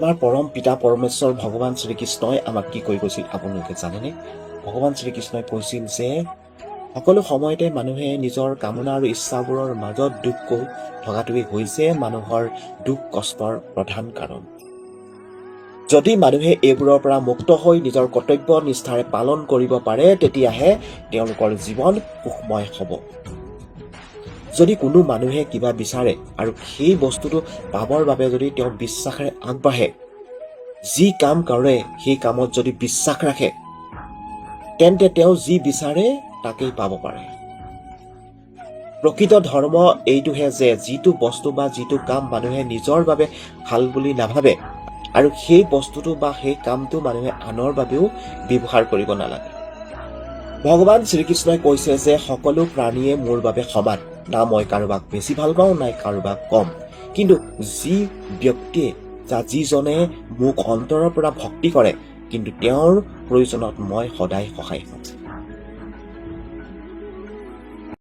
আমাৰ পৰম পিতা পৰমেশ্বৰ ভগৱান শ্ৰীকৃষ্ণই আমাক কি কৈ গৈছিল আপোনালোকে জানেনে? ভগৱান শ্ৰীকৃষ্ণই কৈছিল যে সকলো সময়তে মানুহে নিজৰ কামনা আৰু ইচ্ছাবোৰৰ মাজত দুখ কৈ থকাটোৱেই হৈছে মানুহৰ দুখ কষ্টৰ প্ৰধান কাৰণ। যদি মানুহে এইবোৰৰ পৰা মুক্ত হৈ নিজৰ কৰ্তব্য নিষ্ঠাৰে পালন কৰিব পাৰে তেতিয়াহে তেওঁলোকৰ জীৱন সুখময় হ'ব। যদি কোনো মানুহে কিবা বিচাৰে আৰু সেই বস্তুটো পাবৰ বাবে যদি তেওঁ বিশ্বাসেৰে আগবাঢ়ে যি কাম কৰে সেই কামত যদি বিশ্বাস ৰাখে তেন্তে তেওঁ যি বিচাৰে তাকেই পাব পাৰে। প্ৰকৃত ধৰ্ম এইটোহে যে যিটো বস্তু বা যিটো কাম মানুহে নিজৰ বাবে ভাল বুলি নাভাবে আৰু সেই বস্তুটো বা সেই কামটো মানুহে আনৰ বাবেও ব্যৱহাৰ কৰিব নালাগে। ভগৱান শ্ৰীকৃষ্ণই কৈছে যে সকলো প্ৰাণীয়ে মোৰ বাবে সমান। না মই কাৰোবাক বেছি ভাল পাওঁ নাই কাৰোবাক কম। কিন্তু যি ব্যক্তিয়ে বা যিজনে মোক অন্তৰৰ পৰা ভক্তি কৰে কিন্তু তেওঁৰ প্ৰয়োজনত মই সদায় সহায় কৰোঁ